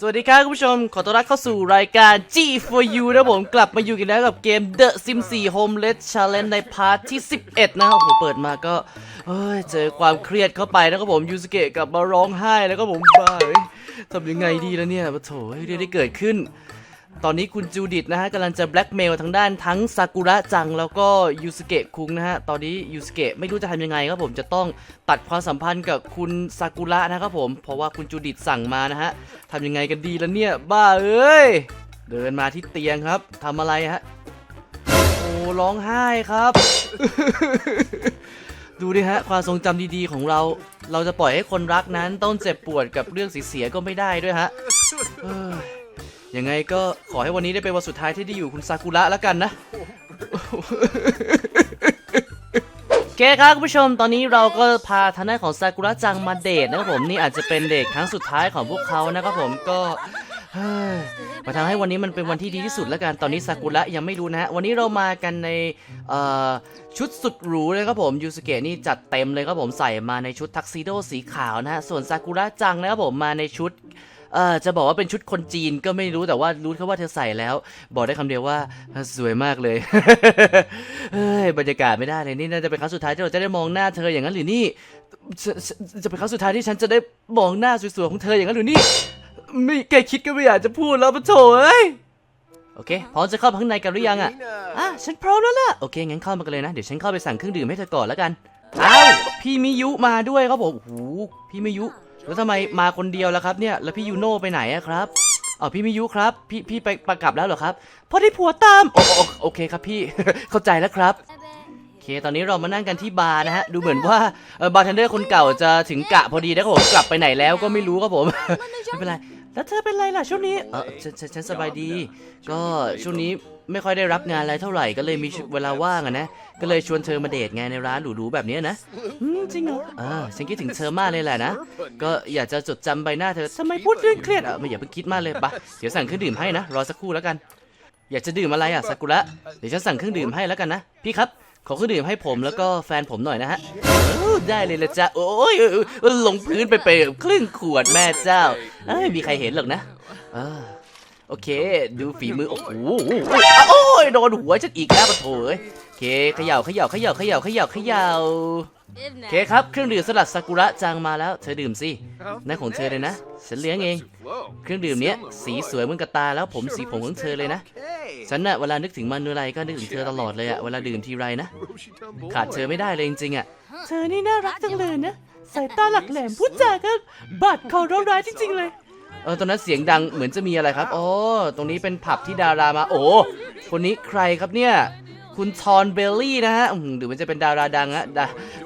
สวัสดีครับคุณผู้ชม ขอต้อนรับเข้าสู่รายการ G for You นะผมกลับมาอยู่กันแล้วกับเกม The Sim 4 Homeless Challenge ในพาร์ทที่ 11 นะครับโอ้โหเปิดมาก็เอ้ยเจอความเครียดเข้าไปนะครับผมยูสเกะกลับมาร้องไห้แล้วก็ผมบ้าเอ้ยทำยังไงดีแล้วเนี่ยปะโถเฮ้ยเรื่องที่เกิดขึ้น ตอนนี้คุณจูดิตนะฮะกำลังจะแบล็กเมลทางด้านทั้งซากุระจังแล้วก็ยูสเกะคุงนะฮะ ตอนนี้ยูสเกะไม่รู้จะทำยังไงครับผมจะต้องตัดความสัมพันธ์กับคุณซากุระนะครับผม เพราะว่าคุณจูดิตสั่งมานะฮะทำยังไงกันดีแล้วเนี่ย บ้าเอ้ย เดินมาที่เตียงครับทำอะไรฮะ โอ้ร้องไห้ครับ ดูดิฮะ ความทรงจำดีๆของเรา เราจะปล่อยให้คนรักนั้นต้องเจ็บปวดกับเรื่องเสียๆก็ไม่ได้ด้วยฮะ ยังไงก็ขอให้วันนี้ได้เป็นวันสุดท้ายที่ได้อยู่คุณซากุระแล้วกันนะ โอเคครับคุณผู้ชมตอนนี้เราก็พาทางด้านของซากุระจังมาเดทนะครับผมนี่อาจจะเป็นเดทครั้งสุดท้ายของพวกเขานะครับผมก็เฮ้ยมาทำให้วันนี้มันเป็นวันที่ดีที่สุดแล้วกัน ตอนนี้ซากุระยังไม่รู้นะฮะวันนี้เรามากันในเอ่อชุดสุดหรูเลยครับผมยูสุเกะนี่จัดเต็มเลยครับผมใส่มาในชุดทักซิโดสีขาวนะฮะส่วนซากุระจังนะครับผมมาในชุด เออจะบอกว่าเป็นชุดคนจีนก็ไม่รู้แต่ว่ารู้แค่ว่าเธอใส่แล้ว บอกได้คำเดียวว่าสวยมากเลยเฮ้ยบรรยากาศไม่ได้เลยนี่น่าจะเป็นครั้งสุดท้ายที่เราจะได้มองหน้าเธออย่างนั้นหรือนี่จะจะจะเป็นครั้งสุดท้ายที่ฉันจะได้มองหน้าสวยๆของเธออย่างนั้นหรือนี่ไม่แกคิดก็ไม่อยากจะพูดแล้วปะโถเอ้ยโอเคพร้อมจะเข้าไปข้างในกันหรือยังอะอะฉันพร้อมแล้วล่ะโอเคงั้นเข้ามากันเลยนะเดี๋ยวฉันเข้าไปสั่งเครื่องดื่มให้เธอก่อนแล้วกันอ้าวพี่มิยุมาด้วยครับผมโอ้โหพี่มิยุ แล้วทำไมมาคนเดียวล่ะครับเนี่ยแล้วพี่ยูโน่ไปไหนอะครับอ๋อพี่มิยุครับ พี่พี่ไปประกับแล้วเหรอครับพอได้ผัวตามโอโอโอเคครับพี่ เข้าใจแล้วครับโอเคตอนนี้เรามานั่งกันที่บาร์นะฮะดูเหมือนว่าบาร์เทนเดอร์คนเก่าจะถึงกะพอดีนะครับผมกลับไปไหนแล้วก็ไม่รู้ครับผมไม่เป็นไรแล้วเธอเป็นไรล่ะช่วงนี้เออฉันฉันสบายดี ก็ช่วงนี้ ไม่ค่อยได้รับงานอะไรเท่าไหร่ก็เลยมีเวลาว่างอะนะ ก็เลยชวนเธอมาเดทไงในร้านหรูๆแบบเนี้ยนะอืมจริงเหรอเออฉันคิดถึงเธอมากเลยแหละนะ ก็อยากจะจดจำใบหน้าเธอทำไมพูดเรื่องเครียดอะไม่อย่าเพิ่งคิดมากเลยปะเดี๋ยวสั่งเครื่องดื่มให้นะ รอสักครู่แล้วกัน อยากจะดื่มอะไรอะซากุระ เดี๋ยวฉันสั่งเครื่องดื่มให้แล้วกันนะ พี่ครับ ขอเครื่องดื่มให้ผมแล้วก็แฟนผมหน่อยนะฮะเออได้เลยละจ้ะโอ้ยเออเออลงพื้นไปไปครึ่งขวดแม่เจ้าเอ้ยมีใครเห็นหรอกนะเออ โอเค ดูฝีมือ โอ้โหโอ้ยโดนหัวฉันอีกแล้วปะโถเอ้ยโอเคเขย่าเขย่าเขย่าเขย่าเขย่าเขย่าโอเคครับ เครื่องดื่มสลัดซากุระจังมาแล้ว เธอดื่มสินั่นของเธอเลยนะ ฉันเลี้ยงเอง เครื่องดื่มเนี้ยสีสวยเหมือนกับตาแล้วผมสีผมของเธอเลยนะ ฉันน่ะเวลานึกถึงมันเมื่อไรก็นึกถึงเธอตลอดเลยอะเวลาดื่มทีไรนะ ขาดเธอไม่ได้เลยจริงๆอะเธอนี่น่ารักจังเลยนะ สายตาหลักแหลมพูดจาก็บาดคอร้ร้ายจริงๆเลย เออตอนนั้นเสียงดังเหมือนจะมีอะไรครับโอ๋อตรงนี้เป็นผับที่ดารามา โอ้คนนี้ใครครับเนี่ย คุณทอนเบลลี่นะฮะอืมหรือมันจะเป็นดาราดังฮะ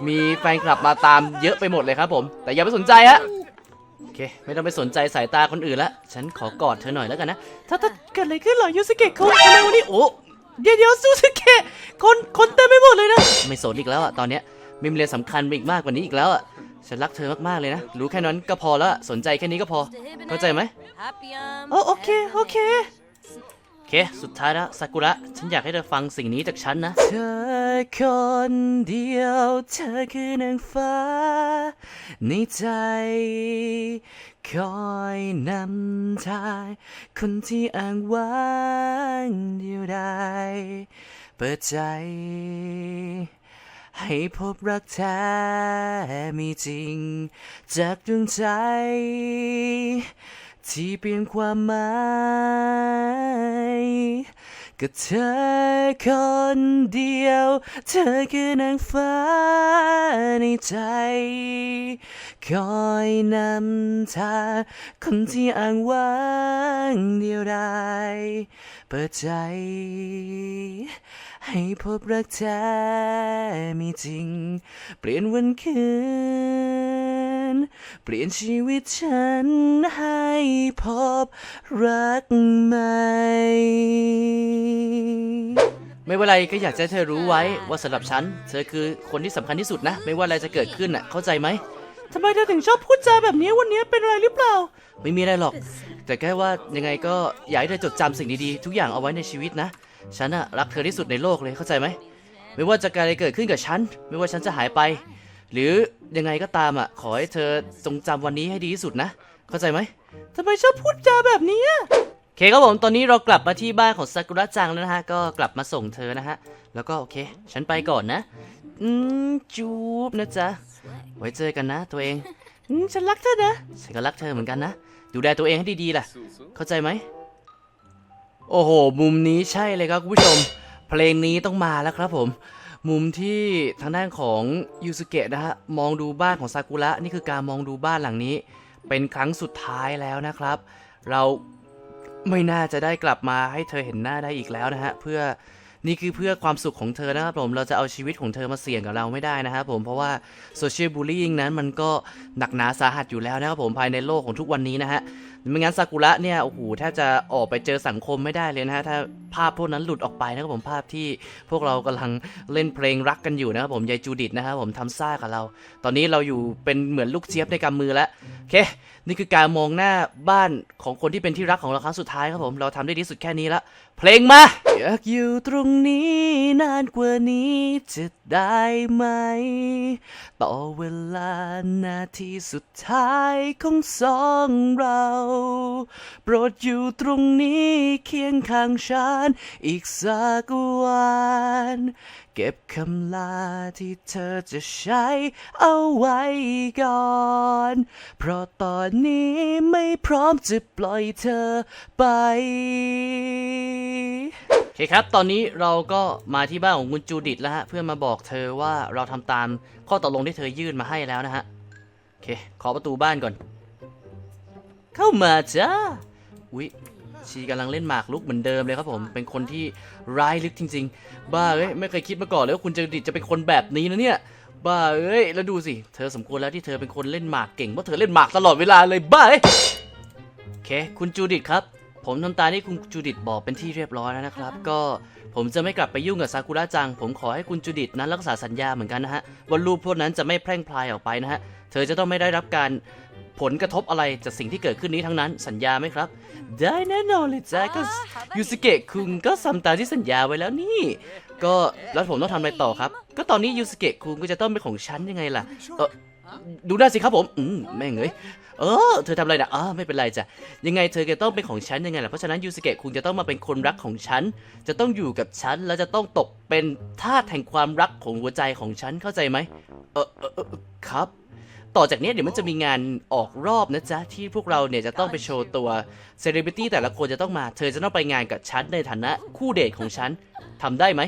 มีแฟนคลับมาตามเยอะไปหมดเลยครับผม แต่อย่าไปสนใจฮะโอเค ไม่ต้องไปสนใจสายตาคนอื่นละ ฉันขอกอดเธอหน่อยแล้วกันนะ ถ้าถ้าเกิดอะไรขึ้นหรอยูสเกะเขาทำไมวันนี้โอ้เดี๋ยวเดี๋ยวซูสเกะคนคนเต็มไปหมดเลยนะ ไม่สนอีกแล้วอะตอนเนี้ยมีเรียนสำคัญไปอีกมากกว่านี้อีกแล้วอะ ฉันรักเธอมากๆเลยนะ รู้แค่นั้นก็พอแล้วอะสนใจแค่นี้ก็พอ เข้าใจไหมโอ้โอเค โอเค โอเค สุดท้ายแล้วซากุระ ฉันอยากให้เธอฟังสิ่งนี้จากฉันนะ เธอคนเดียว เธอคือนางฟ้าในใจ คอยนำทางคนที่อ้างว้างเดียวดายเปิดใจ ให้พบรักแท้มีจริง จากดวงใจ ที่เปลี่ยนความหมายก็เธอคนเดียว เธอคือนางฟ้าในใจ คอยนำทางคนที่อ้างว้างเดียวดาย เปิดใจ ให้พบรักแท้มีจริง เปลี่ยนวันคืน เปลี่ยนชีวิตฉันให้พบรักใหม่ไม่ว่าอะไรก็อยากจะให้เธอรู้ไว้ว่าสำหรับฉัน เธอคือคนที่สำคัญที่สุดนะ ไม่ว่าอะไรจะเกิดขึ้นอะเข้าใจไหม ทำไมเธอถึงชอบพูดจาแบบนี้วันนี้เป็นอะไรหรือเปล่า ไม่มีอะไรหรอก แต่แค่ว่ายังไงก็อยากให้เธอจดจำสิ่งดีๆ ทุกอย่างเอาไว้ในชีวิตนะ ฉันอะรักเธอที่สุดในโลกเลยเข้าใจไหม ไม่ว่าจะเกิดอะไรเกิดขึ้นกับฉัน ไม่ว่าฉันจะหายไป หรือยังไงก็ตามอะขอให้เธอจงจำวันนี้ให้ดีที่สุดนะ เข้าใจไหมทำไมชอบพูดจาแบบนี้อะโอเคครับผมตอนนี้เรากลับมาที่บ้านของซากุระจังแล้วนะฮะ ก็กลับมาส่งเธอนะฮะ แล้วก็โอเค ฉันไปก่อนนะ อืมจูบนะจ๊ะ ไว้เจอกันนะ ตัวเองอืมฉันรักเธอนะ ฉันก็รักเธอเหมือนกันนะ ดูแลตัวเองให้ดีๆล่ะ เข้าใจไหม โอ้โห มุมนี้ใช่เลยครับคุณผู้ชม เพลงนี้ต้องมาแล้วครับผม มุมที่ทางด้านของยูสุเกะนะฮะ มองดูบ้านของซากุระ นี่คือการมองดูบ้านหลังนี้ เป็นครั้งสุดท้ายแล้วนะครับ เราไม่น่าจะได้กลับมาให้เธอเห็นหน้าได้อีกแล้วนะฮะ เพื่อ นี่คือเพื่อความสุขของเธอนะครับผมเราจะเอาชีวิตของเธอมาเสี่ยงกับเราไม่ได้นะครับผมเพราะว่าโซเชียลบูลลี่นั้นมันก็หนักหนาสาหัสอยู่แล้วนะครับผมภายในโลกของทุกวันนี้นะฮะไม่งั้นซากุระเนี่ยโอ้โหแทบจะออกไปเจอสังคมไม่ได้เลยนะฮะถ้าภาพพวกนั้นหลุดออกไปนะครับผมภาพที่พวกเรากำลังเล่นเพลงรักกันอยู่นะครับผมยายจูดิตนะครับผมทำซ่ากับเรา ตอนนี้เราอยู่เป็นเหมือนลูกเจี๊ยบในกำมือแล้วโอเค นี่คือการมองหน้าบ้านของคนที่เป็นที่รักของเราครั้งสุดท้ายครับผมเราทำได้ดีสุดแค่นี้ละ เพลงมา อยากอยู่ตรงนี้นานกว่านี้จะได้ไหม ต่อเวลานาทีสุดท้ายของสองเรา โปรดอยู่ตรงนี้เคียงข้างฉันอีกสักวันเก็บคำลาที่เธอจะใช้เอาไว้ก่อน เพราะตอนนี้ไม่พร้อมจะปล่อยเธอไปโอเคครับ ตอนนี้เราก็มาที่บ้านของคุณจูดิตแล้วฮะ เพื่อมาบอกเธอว่าเราทำตามข้อตกลงที่เธอยื่นมาให้แล้วนะฮะ โอเค ขอประตูบ้านก่อน เข้ามาจ้าอุ๊ย ชีกำลังเล่นหมากลุกเหมือนเดิมเลยครับผม เป็นคนที่ร้ายลึกจริง ๆ บ้าเอ้ยไม่เคยคิดมาก่อนเลยว่าคุณจูดิตจะเป็นคนแบบนี้นะเนี่ย บ้าเอ้ยแล้วดูสิเธอสมควรแล้วที่เธอเป็นคนเล่นหมากเก่งเพราะเธอเล่นหมากตลอดเวลาเลยบ้าเอ้ยโอเค คุณจูดิตครับ ผมทำตามที่คุณจูดิตบอกเป็นที่เรียบร้อยแล้วนะครับ ก็ผมจะไม่กลับไปยุ่งกับซากุระจัง ผมขอให้คุณจูดิตนั้นรักษาสัญญาเหมือนกันนะฮะว่ารูปพวกนั้นจะไม่แพร่งพรายออกไปนะฮะเธอจะต้องไม่ได้รับการ ผลกระทบอะไรจากสิ่งที่เกิดขึ้นนี้ทั้งนั้นสัญญาไหมครับ ได้แน่นอนเลยจ้าก็ยูสเกะคุงก็ทำตามที่สัญญาไว้แล้วนี่ ก็แล้วผมต้องทำอะไรต่อครับ ก็ตอนนี้ยูสเกะคุงก็จะต้องเป็นของฉันยังไงล่ะเออดูได้สิครับผมอืมแม่งเอ้ยเออ เธอทำอะไรนะอ๋อไม่เป็นไรจ้ะ ยังไงเธอจะต้องเป็นของฉันยังไงล่ะ เพราะฉะนั้นยูสเกะคุณจะต้องมาเป็นคนรักของฉัน จะต้องอยู่กับฉัน แล้วจะต้องตกเป็นทาสแห่งความรักของหัวใจของฉัน เข้าใจไหมเออเออเออครับ ต่อจากนี้เดี๋ยวมันจะมีงานออกรอบนะจ๊ะ ที่พวกเราเนี่ยจะต้องไปโชว์ตัวเซเลบริตี้แต่ละคนจะต้องมา เธอจะต้องไปงานกับฉันในฐานะคู่เดทของฉันทำได้ไหม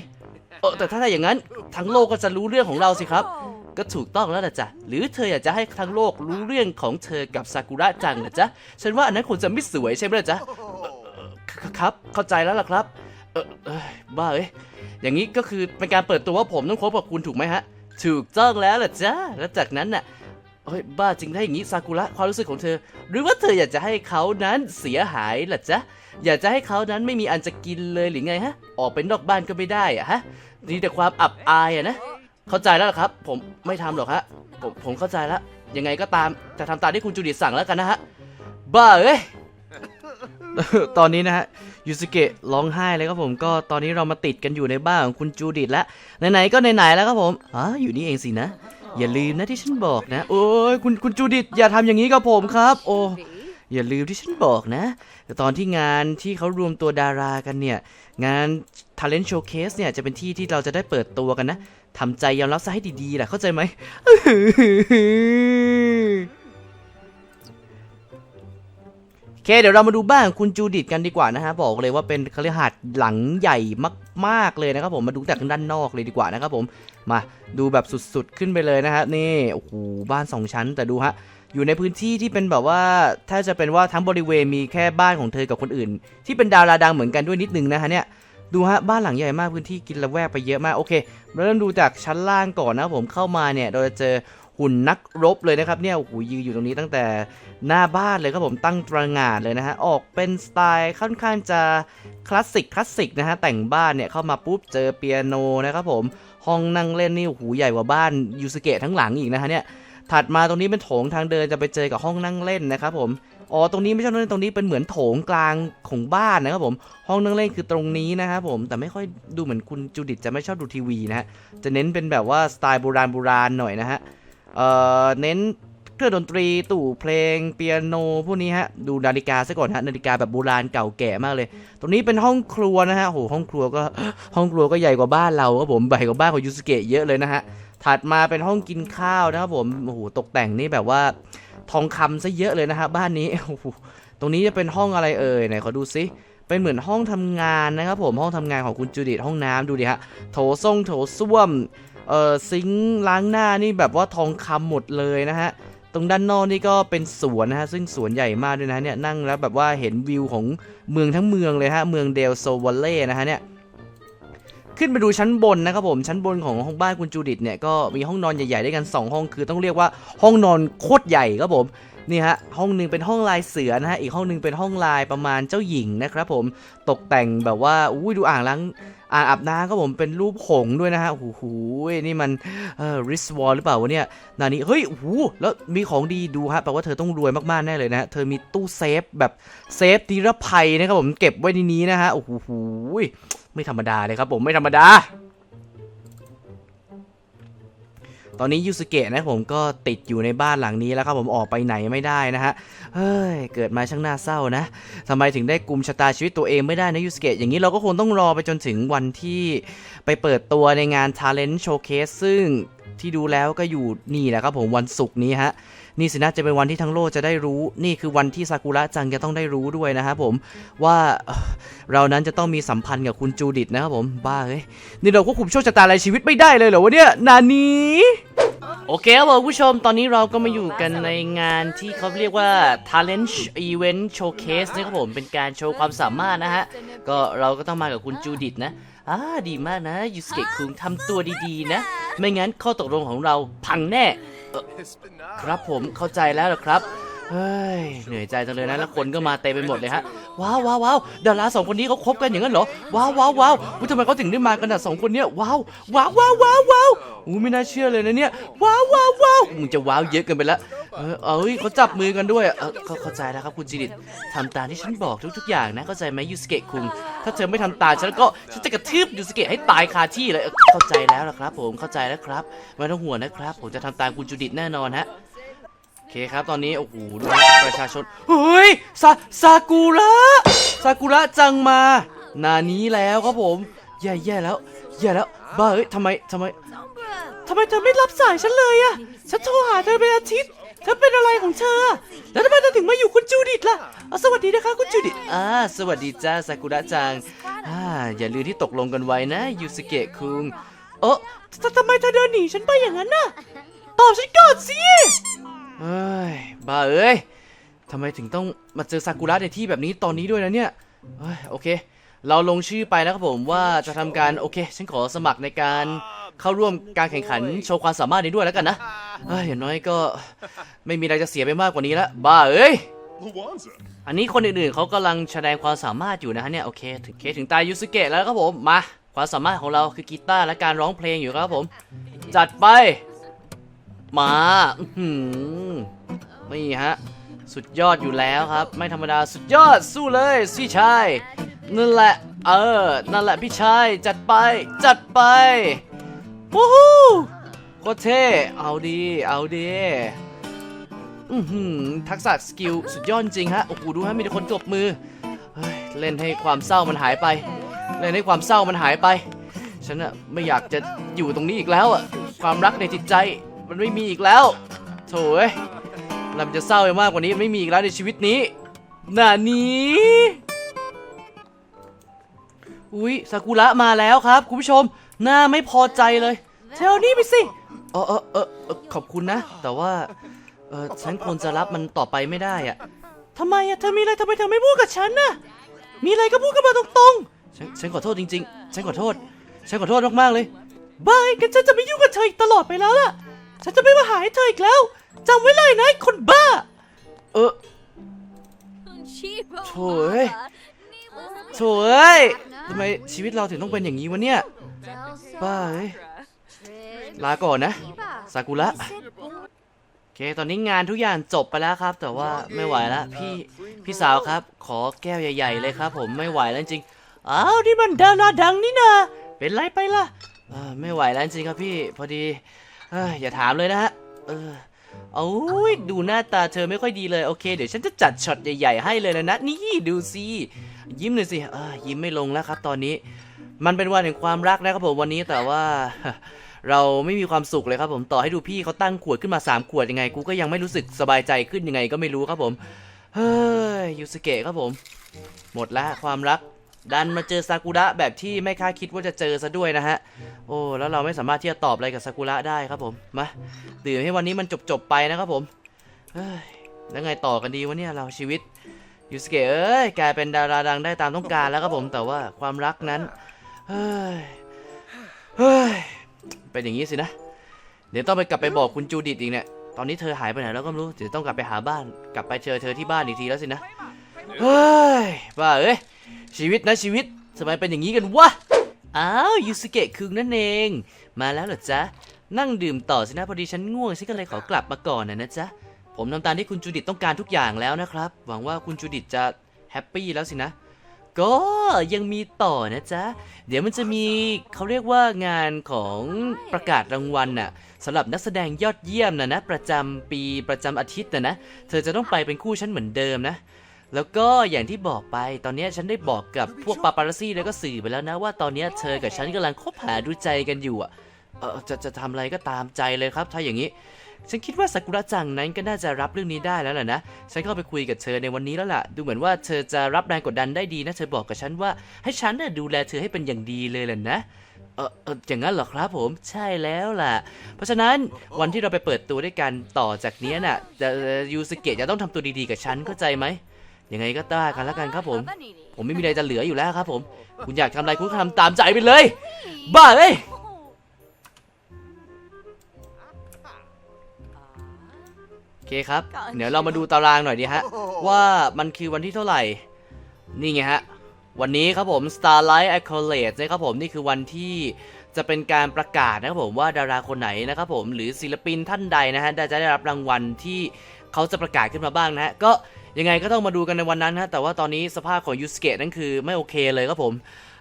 เออแต่ถ้าอย่างนั้นทั้งโลกก็จะรู้เรื่องของเราสิครับ ก็ถูกต้องแล้วล่ะจ้ะหรือเธออยากจะให้ทั้งโลกรู้เรื่องของเธอกับซากุระจังนะจ๊ะ ฉันว่าอันนั้นคงจะไม่สวยใช่ไหมล่ะจ๊ะเอ่อเอ่อครับ เข้าใจแล้วล่ะครับ เออเอยบ้าเอ้ย อย่างนี้ก็คือเป็นการเปิดตัวว่าผมต้องคบกับคุณถูกไหมฮะ ถูกต้องแล้วล่ะจ้ะแล้วจากนั้นน่ะ เฮ้ยบ้าจริงถ้าอย่างนี้ซากุระความรู้สึกของเธอ หรือว่าเธออยากจะให้เขานั้นเสียหายล่ะจ๊ะอยากจะให้เขานั้นไม่มีอันจะกินเลยหรือไงฮะ ออกไปนอกบ้านก็ไม่ได้อะฮะมีแต่ความอับอายอะนะเข้าใจแล้วครับ ผมไม่ทำหรอกฮะผมผมเข้าใจแล้วยังไงก็ตามจะทำตามที่คุณจูดิสั่งแล้วกันนะฮะบ้าเอ้ยตอนนี้นะฮะยูสเกะร้องไห้เลยครับผมก็ตอนนี้เรามาติดกันอยู่ในบ้านของคุณจูดิตแล้วไหนๆก็ไหนๆแล้วครับผมอ๋ออยู่นี่เองสินะ อย่าลืมนะที่ฉันบอกนะ โอ้ยคุณคุณจูดิตอย่าทำอย่างนี้กับผมครับ โอ้อย่าลืมที่ฉันบอกนะ ตอนที่งานที่เขารวมตัวดารากันเนี่ย งาน Talent Showcase เนี่ย จะเป็นที่ที่เราจะได้เปิดตัวกันนะทำใจยอมรับซะให้ดีๆแหละเข้าใจไหม โอเค เดี๋ยวเรามาดูบ้านของคุณจูดิตกันดีกว่านะฮะ บอกเลยว่าเป็นคฤหาสน์หลังใหญ่ มากเลยนะครับผมมาดูจากด้านนอกเลยดีกว่านะครับผมมาดูแบบสุดๆขึ้นไปเลยนะฮะนี่โอ้โหบ้านสองชั้นแต่ดูฮะอยู่ในพื้นที่ที่เป็นแบบว่าถ้าจะเป็นว่าทั้งบริเวณมีแค่บ้านของเธอกับคนอื่น ที่เป็นดาราดังเหมือนกันด้วยนิดนึงนะฮะเนี่ยดูฮะบ้านหลังใหญ่มากพื้นที่กินละแวกไปเยอะมากโอเคเราเริ่มดูจากชั้นล่างก่อนนะผมเข้ามาเนี่ยเราจะเจอหุ่นนักรบเลยนะครับเนี่ยโอ้โหยืนอยู่ตรงนี้ตั้งแต่ หน้าบ้านเลยครับผมตั้งตระหง่านเลยนะฮะ ออกเป็นสไตล์ค่อนข้างจะคลาสสิกคลาสสิกนะฮะ แต่งบ้านเนี่ยเข้ามาปุ๊บเจอเปียโนนะครับผม ห้องนั่งเล่นนี่โอ้โหใหญ่กว่าบ้านยูสเกะทั้งหลังอีกนะฮะเนี่ย ถัดมาตรงนี้เป็นโถงทางเดินจะไปเจอกับห้องนั่งเล่นนะครับผมอ๋อ ตรงนี้ไม่ใช่ห้องนั่งเล่นตรงนี้เป็นเหมือนโถงกลางของบ้านนะครับผม ห้องนั่งเล่นคือตรงนี้นะครับผม แต่ไม่ค่อยดูเหมือนคุณจูดิตจะไม่ชอบดูทีวีนะฮะ จะเน้นเป็นแบบว่าสไตล์โบราณโบราณหน่อยนะฮะ เอ่อ เน้น รื่องดนตรีตู่เพลงเปียโนพวกนี้ฮะดูนาฬิกาซะก่อนฮะนาฬิกาแบบโบราณเก่าแก่มากเลย ตรงนี้เป็นห้องครัวนะฮะโหห้องครัวก็ห้องครัวก็ใหญ่กว่าบ้านเราครับผมใหญ่กว่าบ้านของยูสเกะเยอะเลยนะฮะถัดมาเป็นห้องกินข้าวนะครับผมโอ้โหตกแต่งนี่แบบว่าทองคำซะเยอะเลยนะฮะบ้านนี้โอ้โหตรงนี้จะเป็นห้องอะไรเอ่ยไหนขอดูซิเป็นเหมือนห้องทำงานนะครับผมห้องทำงานของคุณจูดิตห้องน้ำดูดิฮะโถส้งโถส้วมเอ่อซิงค์ล้างหน้านี่แบบว่าทองคำหมดเลยนะฮะ ตรงด้านนอกนี่ก็เป็นสวนนะฮะซึ่งสวนใหญ่มากด้วยนะเนี่ยนั่งแล้วแบบว่าเห็นวิวของเมืองทั้งเมืองเลยฮะเมืองเดลโซวัลเล่นะฮะเนี่ยขึ้นไปดูชั้นบนนะครับผมชั้นบนของห้องบ้านคุณจูดิตเนี่ยก็มีห้องนอนใหญ่ๆด้วยกัน 2 ห้องคือต้องเรียกว่าห้องนอนโคตรใหญ่ครับผมนี่ฮะห้องหนึ่งเป็นห้องลายเสือนะฮะอีกห้องหนึ่งเป็นห้องลายประมาณเจ้าหญิงนะครับผมตกแต่งแบบว่าอุ้ยดูอ่างล้าง อ่างอาบน้ำก็ผมเป็นรูปหงด้วยนะฮะโอ้โหนี่มันเออริสวอลหรือเปล่าวะเนี่ยนานี้เฮ้ยโอ้โหแล้วมีของดีดูฮะแปลว่าเธอต้องรวยมากๆแน่เลยนะฮะเธอมีตู้เซฟแบบเซฟนิรภัยนะครับผมเก็บไว้ในนี้นะฮะโอ้โหไม่ธรรมดาเลยครับผมไม่ธรรมดา ตอนนี้ยูสเกะนะผมก็ติดอยู่ในบ้านหลังนี้แล้วครับผมออกไปไหนไม่ได้นะฮะเฮ้ยเกิดมาช่างน่าเศร้านะทำไมถึงได้กุมชะตาชีวิตตัวเองไม่ได้นะยูสเกะอย่างนี้เราก็คงต้องรอไปจนถึงวันที่ไปเปิดตัวในงาน Talent Showcase ซึ่งที่ดูแล้วก็อยู่นี่แหละครับผมวันศุกร์นี้ฮะนี่สินะจะเป็นวันที่ทั้งโลกจะได้รู้ นี่คือวันที่ซากุระจังจะต้องได้รู้ด้วยนะครับผมว่าเอ่อเรานั้นจะต้องมีสัมพันธ์กับคุณจูดิตนะครับผมบ้าเฮ้ยนี่เราควบคุมโชคชะตาอะไรชีวิตไม่ได้เลยเหรอวะเนี่ยนานี้ โอเคครับผมผู้ชมตอนนี้เราก็มาอยู่กันในงานที่เขาเรียกว่า Talent Event Showcase นะครับผมเป็นการโชว์ความสามารถนะฮะ ก็เราก็ต้องมากับคุณจูดิตนะอ่าดีมากนะยูสเกะคุงทำตัวดีๆนะ ไม่งั้นข้อตกลงของเราพังแน่ ครับผมเข้าใจแล้วครับ เฮ้ยเหนื่อยใจจังเลยนะแล้วคนก็มาเต็มไปหมดเลยฮะว้าวว้าวว้าวดาราสองคนนี้เขาคบกันอย่างนั้นเหรอว้าวว้าวว้าวอุ๊ยทำไมเขาถึงได้มากันอะสองคนเนี้ยว้าวว้าวว้าวว้าวว้าวอู้ไม่น่าเชื่อเลยนะเนี่ยว้าวว้าวว้าวมึงจะว้าวเยอะเกินไปละเออเอ้ยเขาจับมือกันด้วยเออเขาเข้าใจแล้วครับคุณจิริตทำตามที่ฉันบอกทุกๆอย่างนะเข้าใจไหมยูสเกะคุงถ้าเธอไม่ทำตามฉันก็ฉันจะกระทืบยูสเกะให้ตายคาที่เลยเออเข้าใจแล้วล่ะครับ ผมเข้าใจแล้วครับไม่ต้องห่วงนะครับ ผมจะทำตามคุณจูดิตแน่นอนฮะ เคครับตอนนี้โอ้โหดูประชาชนเฮ้ยซาซากุระซากุระจังมานานี้แล้วครับผมแย่แย่แล้วแย่แล้วบ้าเอ้ยทำไมทำไมทำไมเธอไม่รับสายฉันเลยอะฉันโทรหาเธอเป็นอาทิตย์เธอเป็นอะไรของเธอ แล้วทำไมเธอถึงมาอยู่คุณจูดิตล่ะเอาสวัสดีนะคะคุณจูดิตอ่าสวัสดีจ้าซากุระจังอ่าอย่าลืมที่ตกลงกันไว้นะยูสเกะคุงเออททำไมเธอเดินหนีฉันไปอย่างนั้นน่ะตอบฉันก่อนสิ เอ้ยบ้าเอ้ยทำไมถึงต้องมาเจอซากุระในที่แบบนี้ตอนนี้ด้วยนะเนี่ยเอ้ยโอเค เราลงชื่อไปแล้วครับผมว่าจะทำการโอเค ฉันขอสมัครในการเข้าร่วมการแข่งขันโชว์ความสามารถนี้ด้วยแล้วกันนะเอ้ยอย่างน้อยก็ไม่มีอะไรจะเสียไปมากกว่านี้ละบ้าเอ้ยอันนี้คนอื่นๆเขากำลังแสดงความสามารถอยู่นะฮะเนี่ยโอเคถึงเคถึงตายยูสเกะแล้วครับผมมาความสามารถของเราคือกีตาร์และการร้องเพลงอยู่ครับผม จัดไป มาหือนี่ฮะ สุดยอดอยู่แล้วครับ ไม่ธรรมดาสุดยอดสู้เลยพี่ชายนั่นแหละ เออ นั่นแหละพี่ชายจัดไป จัดไปวู้ฮู้โคตรเท่เอาดีเอาดีอือหือทักษะสกิลสุดยอดจริงฮะโอ้โหดูฮะมีแต่คนตบมือเฮ้ยเล่นให้ความเศร้ามันหายไป เล่นให้ความเศร้ามันหายไป ฉันอะไม่อยากจะอยู่ตรงนี้อีกแล้วอะความรักในจิตใจ มันไม่มีอีกแล้วโถ่เอ้ยเราจะเศร้าไปมากกว่านี้ไม่มีอีกแล้วในชีวิตนี้หน่านี้อุ้ยซากุระมาแล้วครับ คุณผู้ชมหน้าไม่พอใจเลยเทลนี่ไปสิเออเออเออเออขอบคุณนะ แต่ว่าเออฉันควรจะรับมันต่อไปไม่ได้อะทำไมอะเธอมีอะไรทำไมเธอไม่พูดกับฉันน่ะมีอะไรก็พูดกันมาตรงๆฉันฉันขอโทษจริง ๆ ฉันขอโทษ ฉันขอโทษมากๆเลยบายกันฉันจะไม่ยุ่งกับเธออีกตลอดไปแล้วล่ะ ฉันจะไม่มาหาให้เธออีกแล้วจำไว้เลยนะไอ้คนบ้า เออ โถ่เอ้ย โถ่เอ้ยทำไมชีวิตเราถึงต้องเป็นอย่างนี้วะเนี่ย บ้าบ้าเอ้เอ้ยยลาก่อนนะซาซากุกุระระโอเคตอนนี้งานทุกอย่างจบไปแล้วครับ แต่ว่าไม่ไหวแล้วพี่พี่สาวครับ ขอแก้วใหญ่ ๆ เลยครับ ผมไม่ไหวแล้วจริงๆอ้าวนี่มันดาราดังนี่นาเป็นไรไปล่ะเออไม่ไหวแล้วจริงๆครับพี่พอดีเอย่าถามเลยนะฮะเออโอ้ยดูหน้าตาเธอไม่ค่อยดีเลยโอเค เดี๋ยวฉันจะจัดช็อตใหญ่ๆให้เลยนะนะนี่ดูสิยิ้มหน่อยสิอ่ายิ้มไม่ลงแล้วครับ ตอนนี้ มันเป็นวันแห่งความรักนะครับผมวันนี้แต่ว่า เราไม่มีความสุขเลยครับ ผมต่อให้ดูพี่เขาตั้งขวดขึ้นมาสามขวดยังไงกูก็ยังไม่รู้สึกสบายใจขึ้นยังไงก็ไม่รู้ครับผมเฮ้ยยูสเกะครับผม หมดละความรัก ดันมาเจอซากุระแบบที่ไม่คาดคิดว่าจะเจอซะด้วยนะฮะ โอ้ แล้วเราไม่สามารถที่จะตอบอะไรกับซากุระได้ครับผม มาดื่มให้วันนี้มันจบๆไปนะครับผม เฮ้ย แล้วไงต่อกันดีวะเนี่ยเราชีวิตยูสเกะเอ้ยกลายเป็นดาราดังได้ตามต้องการแล้วครับผม แต่ว่าความรักนั้น เฮ้ย เฮ้ย เป็นอย่างนี้สินะ เดี๋ยวต้องไปกลับไปบอกคุณจูดิตอีกเนี่ย ตอนนี้เธอหายไปไหนแล้วก็ไม่รู้ เดี๋ยวต้องกลับไปหาบ้าน กลับไปเจอเธอที่บ้านอีกทีแล้วสินะ เฮ้ยบ้าเอ้ยชีวิตนะชีวิตทำไมเป็นอย่างนี้กันวะ อ้าวยูสุเกะคุงนั่นเอง มาแล้วเหรอจ๊ะ นั่งดื่มต่อสินะพอดีฉันง่วงฉันก็เลยขอกลับมาก่อนนะนะจ๊ะ ผมทำตามที่คุณจูดิตต้องการทุกอย่างแล้วนะครับ หวังว่าคุณจูดิตจะแฮปปี้แล้วสินะ ก็ยังมีต่อนะจ๊ะ เดี๋ยวมันจะมีเขาเรียกว่างานของประกาศรางวัลน่ะสำหรับนักแสดงยอดเยี่ยมนะนะประจำปีประจำอาทิตย์นะนะ เธอจะต้องไปเป็นคู่ฉันเหมือนเดิมนะ แล้วก็อย่างที่บอกไปตอนนี้ฉันได้บอกกับพวกปาปารัสซี่แล้วก็สื่อไปแล้วนะว่าตอนนี้เธอกับฉันกำลังคบหาดูใจกันอยู่อะเออจะจะทำอะไรก็ตามใจเลยครับ ถ้าอย่างนี้ ฉันคิดว่าซากุระจังนั้นก็น่าจะรับเรื่องนี้ได้แล้วแหละนะ ฉันเข้าไปคุยกับเธอในวันนี้แล้วล่ะ ดูเหมือนว่าเธอจะรับแรงกดดันได้ดีนะเธอบอกกับฉันว่าให้ฉันน่ะดูแลเธอให้เป็นอย่างดีเลยแหละนะเออเอออย่างนั้นเหรอครับผมใช่แล้วล่ะ เพราะฉะนั้นวันที่เราไปเปิดตัวด้วยกันต่อจากนี้น่ะจะยูสเกะจะต้องทำตัวดีๆกับฉันเข้าใจไหม ยังไงก็ได้กันแล้วกันครับผม ผมไม่มีอะไรจะเหลืออยู่แล้วครับผม คุณอยากทำอะไรคุณก็ทำตามใจไปเลย บ้าเอ้ยโอเคครับ เดี๋ยวเรามาดูตารางหน่อยดีฮะ ว่ามันคือวันที่เท่าไหร่ นี่ไงฮะ วันนี้ครับผม Starlight Accolade นะครับผม นี่คือวันที่จะเป็นการประกาศนะครับผมว่าดาราคนไหนนะครับผมหรือศิลปินท่านใดนะฮะได้จะได้รับรางวัลที่ เขาจะประกาศขึ้นมาบ้างนะ ก็ยังไงก็ต้องมาดูกันในวันนั้นฮะแต่ว่าตอนนี้สภาพของยูสเกะนั่นคือไม่โอเคเลยครับผม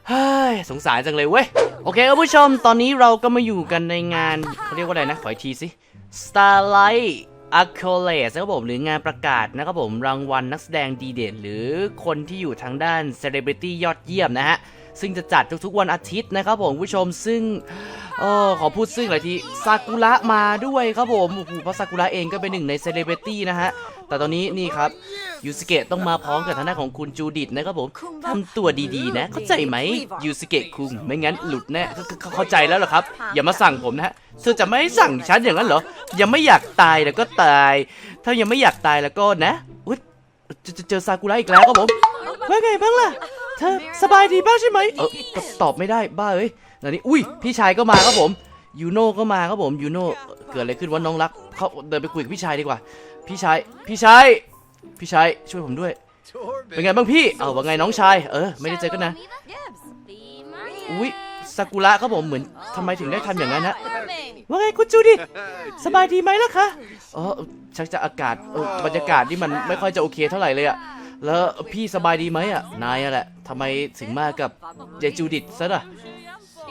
เฮ้ยสงสารจังเลยเว้ย โอเคครับผู้ชมตอนนี้เราก็มาอยู่กันในงานเขาเรียกว่าอะไรนะ ขออีกทีสิ Starlight a c c o l a d e นะครับผม หรืองานประกาศนะครับผม รางวัลนักแสดงดีเด่น หรือคนที่อยู่ทางด้าน Celebrity ยอดเยี่ยมนะฮะ ซึ่งจะจัดทุกๆวันอาทิตย์นะครับผมผู้ชมซึ่งเออขอพูดซึ่งหน่อยทีซากุระมาด้วยครับผมโอ้โหเพราะซากุระเองก็เป็นหนึ่งในเซเลบริตี้นะฮะแต่ตอนนี้นี่ครับยูสเกะต้องมาพร้อมกับทางด้านของคุณจูดิตนะครับผมทำตัวดีๆนะ เข้าใจไหมยูสเกะคุงไม่งั้นหลุดแน่เข้าเข้าใจแล้วเหรอครับ อย่ามาสั่งผมนะฮะเธอจะไม่สั่งฉันอย่างนั้นเหรอยังไม่อยากตายแล้วก็ตาย ถ้ายังไม่อยากตายแล้วก็นะอุ๊ยจอเจอเจอซากุระอีกแล้วครับผมว่าไงบ้างล่ะ เธอสบายดีบ้างใช่ไหมเออตอบตอบไม่ได้บ้าเอ้ยแล้วนี่อุ้ยพี่ชายก็มาครับผมยูโน่ก็มาครับผมยูโน่เกิดอะไรขึ้นวะน้องรักเขาเดินไปคุยกับพี่ชายดีกว่า พี่ชายพี่ชายพี่ชายช่วยผมด้วย เป็นไงบ้างพี่เอาว่าไงน้องชายเออไม่ได้เจอกันนะอุ้ยซากุระครับผมเหมือนทำไมถึงได้ทำอย่างนั้นฮะว่าไงคุณจูดิสบายดีไหมล่ะคะอ๋อชักจะอากาศบรรยากาศนี่มันไม่ค่อยจะโอเคเท่าไหร่เลยอะ แล้วพี่สบายดีไหมอะนายอะแหละทำไมถึงมากับเจจูดิตซะล่ะ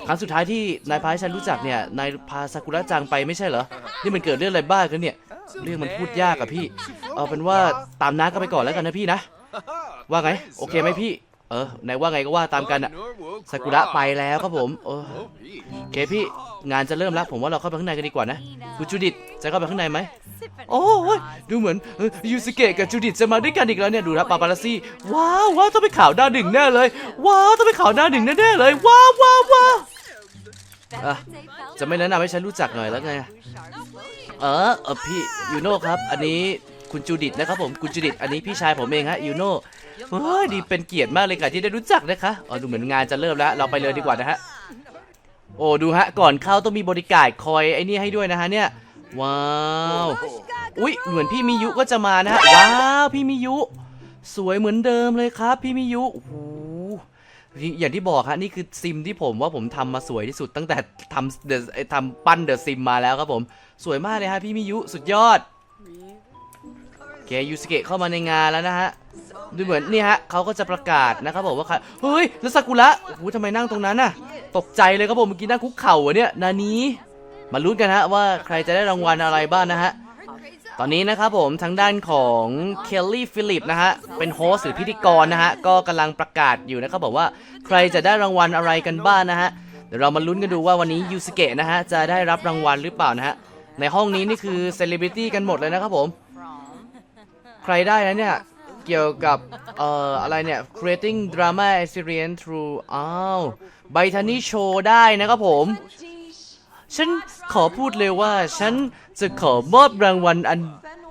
ครั้งสุดท้ายที่นายพาให้ฉันรู้จักเนี่ย นายพาซากุระจังไปไม่ใช่เหรอ นี่มันเกิดเรื่องอะไรบ้ากันเนี่ย เรื่องมันพูดยากอะพี่ เอาเป็นว่าตามน้าก็ไปก่อนแล้วกันนะพี่นะ ว่าไง โอเคไหมพี่ เออนายว่าไงก็ว่าตามกันอะซากุระไปแล้วครับผมเออโอเคพี่งานจะเริ่มแล้ว ผมว่าเราเข้าไปข้างในกันดีกว่านะคุณจูดิตจะเข้าไปข้างในไหมโอ้ยดูเหมือนเออยูสเกะกับจูดิตจะมาด้วยกันอีกแล้วเนี่ยดูนะปาปารัสซี่ว้าวว้าวต้องไปข่าวหน้าหนึ่งแน่เลย ว้าวต้องไปข่าวหน้าหนึ่งแน่ๆเลย ว้าวว้าวว้าวอะจะไม่แนะนำให้ฉันรู้จักหน่อยแล้วไงเออเออพี่ยูโน่ครับ อันนี้คุณจูดิตนะครับผมคุณจูดิตอันนี้พี่ชายผมเองฮะยูโน่ เฮ้ยดีเป็นเกียรติมากเลยค่ะที่ได้รู้จักนะคะอ๋อดูเหมือนงานจะเริ่มแล้ว เราไปเลยดีกว่านะฮะ โอ้ดูฮะ ก่อนเข้าต้องมีบริการคอยไอ้นี่ให้ด้วยนะฮะเนี่ย ว้าว อุ้ยเหมือนพี่มิยุก็จะมานะฮะ ว้าวพี่มิยุ สวยเหมือนเดิมเลยครับ พี่มิยุโอ้โหอย่างที่บอกฮะนี่คือซิมที่ผมว่าผมทำมาสวยที่สุดตั้งแต่ทำเดอทำปั้นเดอะซิมมาแล้วครับผม สวยมากเลยฮะพี่มิยุสุดยอดเคยูสเกะเข้ามาในงานแล้วนะฮะ ดูเหมือนนี่ฮะเขาก็จะประกาศนะครับผมว่าใครเฮ้ยแล้วซากุระโอ้โหทำไมนั่งตรงนั้นน่ะ ตกใจเลยครับผมเมื่อกี้นั่งคุกเข่าอะเนี่ยนานี้มาลุ้นกันฮะว่าใครจะได้รางวัลอะไรบ้างนะฮะตอนนี้นะครับผมทางด้านของเคลลี่ฟิลิปนะฮะเป็นโฮสต์หรือพิธีกรนะฮะก็กำลังประกาศอยู่นะครับบอกว่าใครจะได้รางวัลอะไรกันบ้างนะฮะเดี๋ยวเรามาลุ้นกันดูว่าวันนี้ยูสเกะนะฮะจะได้รับรางวัลหรือเปล่านะฮะในห้องนี้นี่คือเซเลบริตี้กันหมดเลยนะครับผม ใครได้นะเนี่ย กี่ยวกับ เอ่อ อะไรเนี่ย creating drama experience through อ้าวไบทานี่โชว์ได้นะครับผม ฉันขอพูดเลยว่า ฉันจะขอมอบรางวัลอัน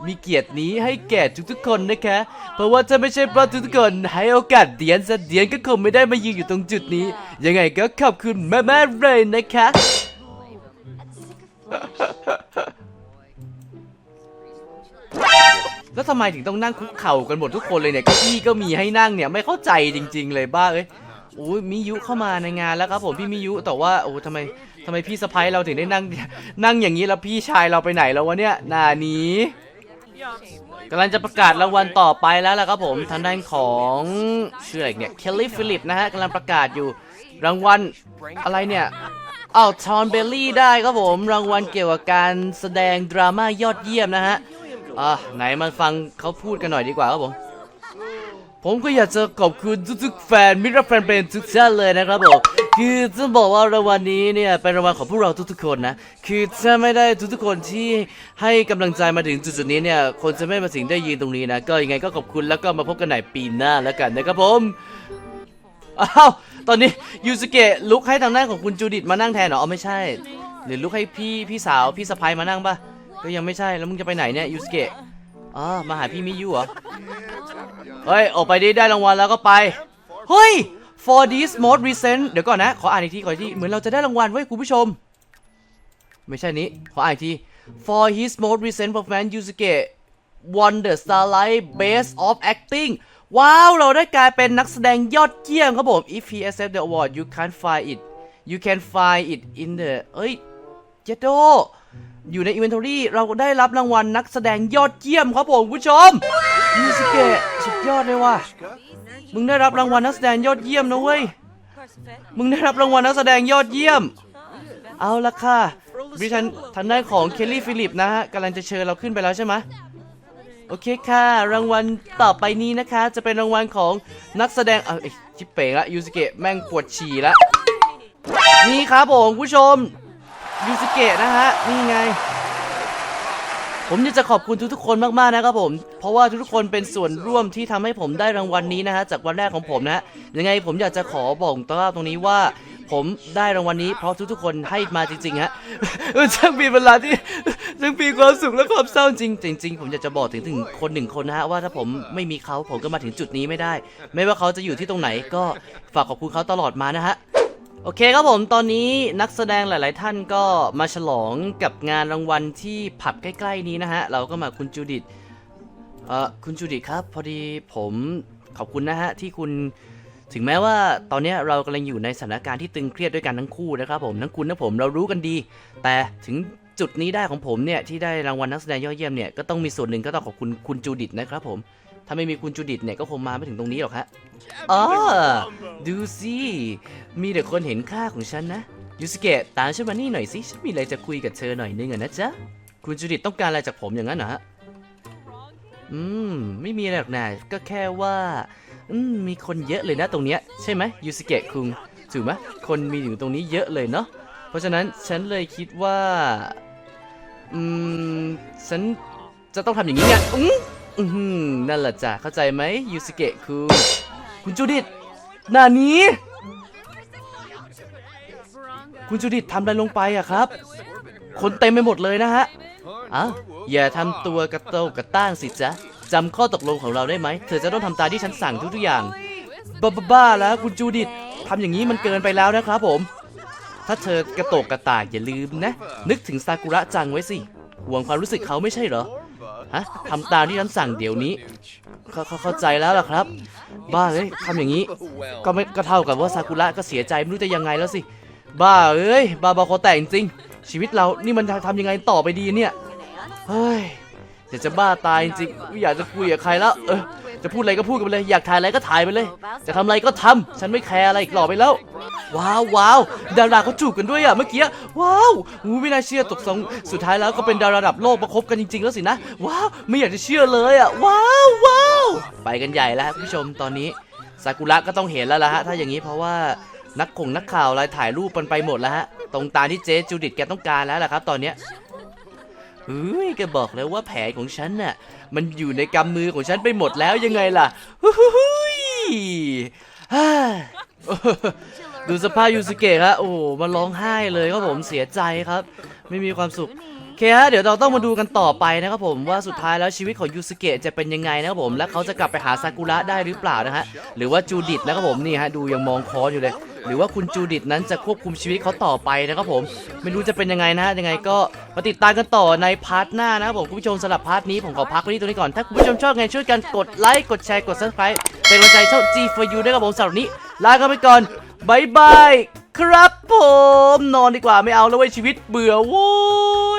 มีเกียรตินี้ให้แก่ทุกๆคนนะคะ เพราะว่าถ้าไม่ใช่เพราะทุกๆคนให้โอกาสเดียนซะเดียนก็คงไม่ได้มายืนอยู่ตรงจุดนี้ ยังไงก็ขอบคุณแม่ๆเลยนะคะ แล้วทำไมถึงต้องนั่งคุกเข่ากันหมดทุกคนเลยเนี่ยเก้าอี้ก็มีให้นั่งเนี่ยไม่เข้าใจจริง ๆ เลยบ้าเอ้ยโอ้ยมิยุเข้ามาในงานแล้วครับผมพี่มิยุแต่ว่าโอ้ทำไมทำไมพี่สะพ้ยเราถึงได้นั่งนั่งอย่างนี้แล้วพี่ชายเราไปไหนแล้ววะเนี่ยหนานี้กำลังจะประกาศรางวัลต่อไปแล้วล่ะครับผมทางด้านของชื่ออะไรเนี่ยเคลลี่ฟิลิปนะฮะกำลังประกาศอยู่รางวัลอะไรเนี่ยอ้าวทอนเบลลี่ได้ครับผมรางวัลเกี่ยวกับการแสดงดราม่ายอดเยี่ยมนะฮะ อะไหนมาฟังเขาพูดกันหน่อยดีกว่าครับผม ผมก็อยากจะขอบคุณทุกๆแฟนมิตรแฟนเพลงทุกท่านเลยนะครับผมคือจะบอกว่ารางวัลนี้เนี่ยเป็นรางวัลของพวกเราทุกๆคนนะ คือถ้าไม่ได้ทุกๆคนที่ให้กำลังใจมาถึงจุดๆนี้เนี่ยคนจะไม่มาถึงได้ยืนตรงนี้นะก็ยังไงก็ขอบคุณแล้วก็มาพบกันใหม่ปีหน้าแล้วกันนะครับผมอ้าวตอนนี้ยูสเกะลุกให้ทางด้านของคุณจูดิตมานั่งแทนเหรออ๋อไม่ใช่ หรือลุกให้พี่พี่สาวพี่สะพ้ายมานั่งปะ ก็ยังไม่ใช่แล้วมึงจะไปไหนเนี่ยยูสเกะอ๋อมาหาพี่มิยุเหรอเฮ้ยออกไปดิได้รางวัลแล้วก็ไปเฮ้ย for this most recent เดี๋ยวก่อนนะ ขออ่านอีกทีขออีกทีเหมือนเราจะได้รางวัลเว้ยคุณผู้ชม ไม่ใช่นี้ ขออ่านอีกที for his most recent performance Yusuke won the Starlight Best of Acting ว้าว เราได้กลายเป็นนักแสดงยอดเยี่ยมครับผม if he accept the award you can't find it you can find it in the เอ้ยเจโด อยู่ใน inventory เราได้รับรางวัลนักแสดงยอดเยี่ยมครับผมคุณผู้ชมยูสเกะสุดยอดเลยว่ะมึงได้รับรางวัลนักแสดงยอดเยี่ยมนะเว้ยมึงได้รับรางวัลนักแสดงยอดเยี่ยม เอาละค่ะดิฉันทางด้านของเคลลี่ฟิลิปนะฮะกำลังจะเชิญเราขึ้นไปแล้วใช่ไหมโอเคค่ะ รางวัลต่อไปนี้นะคะ จะเป็นรางวัลของนักแสดงเอ้ยชิปเป๋งละยูสเกะแม่งปวดฉี่ละนี่ครับผมคุณผู้ชม ยูสเกะนะฮะ นี่ไง ผมอยากจะขอบคุณทุกๆคนมากๆนะครับผม เพราะว่าทุกๆคนเป็นส่วนร่วมที่ทำให้ผมได้รางวัลนี้นะฮะจากวันแรกของผมนะยังไงผมอยากจะขอบอกตรงตรงนี้ว่า ผมได้รางวัลนี้เพราะทุกๆคนให้มาจริงๆฮะช่างมีเวลาที่ช่างมีความสุขและความเศร้าจริงจริง ๆ ผมอยากจะบอกถึงถึงคนหนึ่งคนนะฮะว่าถ้าผมไม่มีเขาผมก็มาถึงจุดนี้ไม่ได้ ไม่ว่าเขาจะอยู่ที่ตรงไหนก็ฝากขอบคุณเขาตลอดมานะฮะ โอเคครับผมตอนนี้นักแสดงหลาย ๆ ท่านก็มาฉลองกับงานรางวัลที่ผับใกล้ ๆ นี้นะฮะ เราก็มาคุณจูดิตเอ่อคุณจูดิตครับ พอดีผมขอบคุณนะฮะ ที่คุณถึงแม้ว่าตอนนี้เรากำลังอยู่ในสถานการณ์ที่ตึงเครียดด้วยกันทั้งคู่นะครับผมทั้งคุณและผมเรารู้กันดี แต่ถึงจุดนี้ได้ของผมเนี่ยที่ได้รางวัลนักแสดงยอดเยี่ยมเนี่ยก็ต้องมีส่วนหนึ่งก็ต้องขอบคุณคุณจูดิตนะครับผม ถ้าไม่มีคุณจูดิตเนี่ยก็คงมาไม่ถึงตรงนี้หรอกฮะอ๋อดูสิมีแต่คนเห็นค่าของฉันนะยูสเกะตามฉันมานี่หน่อยสิฉันมีอะไรจะคุยกับเธอหน่อยนึงอะนะจ๊ะคุณจูดิตต้องการอะไรจากผมอย่างนั้นเหรอฮะอืมไม่มีอะไรหรอกนะก็แค่ว่าอืมมีคนเยอะเลยนะตรงเนี้ยใช่ไหมยูสเกะคุงถูกไหมคนมีอยู่ตรงนี้เยอะเลยเนาะเพราะฉะนั้นฉันเลยคิดว่า อืม ฉันจะต้องทำอย่างนี้ไงอืม อืมนั่นแหละจ้ะเข้าใจไหมยูสเกะคุงคุณจูดิตหน้านี้ คุณจูดิตทำอะไรลงไปอะครับ คนเต็มไปหมดเลยนะฮะอ้าวอย่าทำตัวกระโตกกระต้างสิจ๊ะจำข้อตกลงของเราได้ไหม เธอจะต้องทำตามที่ฉันสั่งทุกๆอย่างบ้าบ้าๆแล้วคุณจูดิตทำอย่างนี้มันเกินไปแล้วนะครับผม ถ้าเธอกระโตกกระตากอย่าลืมนะ นึกถึงซากุระจังไว้สิ ห่วงความรู้สึกเขาไม่ใช่เหรอ ฮะทำตามที่ฉันสั่งเดี๋ยวนี้เขาเขาเข้าใจแล้วล่ะครับ บ้าเอ้ยทำอย่างนี้ ก็ไม่ก็เท่ากับว่าซากุระก็เสียใจไม่รู้จะยังไงแล้วสิ บ้าเอ้ยบ้าบอคอแตกจริงชีวิตเรานี่มันทำยังไงต่อไปดีเนี่ย เฮ้ยอยากจะบ้าตายจริงไม่อยากจะคุยกับใครแล้ว เออ จะพูดอะไรก็พูดกันไปเลย อยากถ่ายอะไรก็ถ่ายไปเลย จะทำอะไรก็ทำฉันไม่แคร์อะไรอีกหล่อไปแล้ว ว้าวว้าวดาราเขาจูบกันด้วยอะเมื่อกี้ ว้าวอู้ไม่น่าเชื่อตกสองสุดท้ายแล้วก็เป็นดาราระดับโลกมาคบกันจริง ๆ แล้วสินะ ว้าว ไม่อยากจะเชื่อเลยอะว้าวว้าวไปกันใหญ่แล้วครับคุณผู้ชมตอนนี้ซากุระก็ต้องเห็นแล้วล่ะฮะถ้าอย่างนี้เพราะว่านักคงนักข่าวอะไรถ่ายรูปมันไปหมดแล้วฮะตรงตามที่เจ๊จูดิตแกต้องการแล้วล่ะครับ ตอนเนี้ย เฮ้ยแกบอกแล้วว่าแผนของฉันน่ะ มันอยู่ในกำมือของฉันไปหมดแล้วยังไงล่ะฮู้ฮู้ฮู้ยฮ่าดูสภาพยูสุเกะครับโอ้มาร้องไห้เลยครับผมเสียใจครับ ไม่มีความสุขโอเคฮะเดี๋ยวเราต้องมาดูกันต่อไปนะครับผมว่าสุดท้ายแล้วชีวิตของยูสุเกะจะเป็นยังไงนะครับผมและเขาจะกลับไปหาซากุระได้หรือเปล่านะฮะหรือว่าจูดิตนะครับผมนี่ฮะดูยังมองคออยู่เลย หรือว่าคุณจูดิตนั้นจะควบคุมชีวิตเขาต่อไปนะครับผม ไม่รู้จะเป็นยังไงนะฮะยังไงก็มาติดตามกันต่อในพาร์ทหน้านะครับผมคุณผู้ชมสำหรับพาร์ทนี้ผมขอพักไว้ที่ตรงนี้ก่อนถ้าคุณผู้ชมชอบไงช่วยกันกดไลค์กดแชร์กด subscribe เป็นกำลังใจช่อง G for you ด้วยครับผมสำหรับวันนี้ลากันไปก่อนบายบายครับผมนอนดีกว่าไม่เอาแล้วเว้ยชีวิตเบื่อโว้ย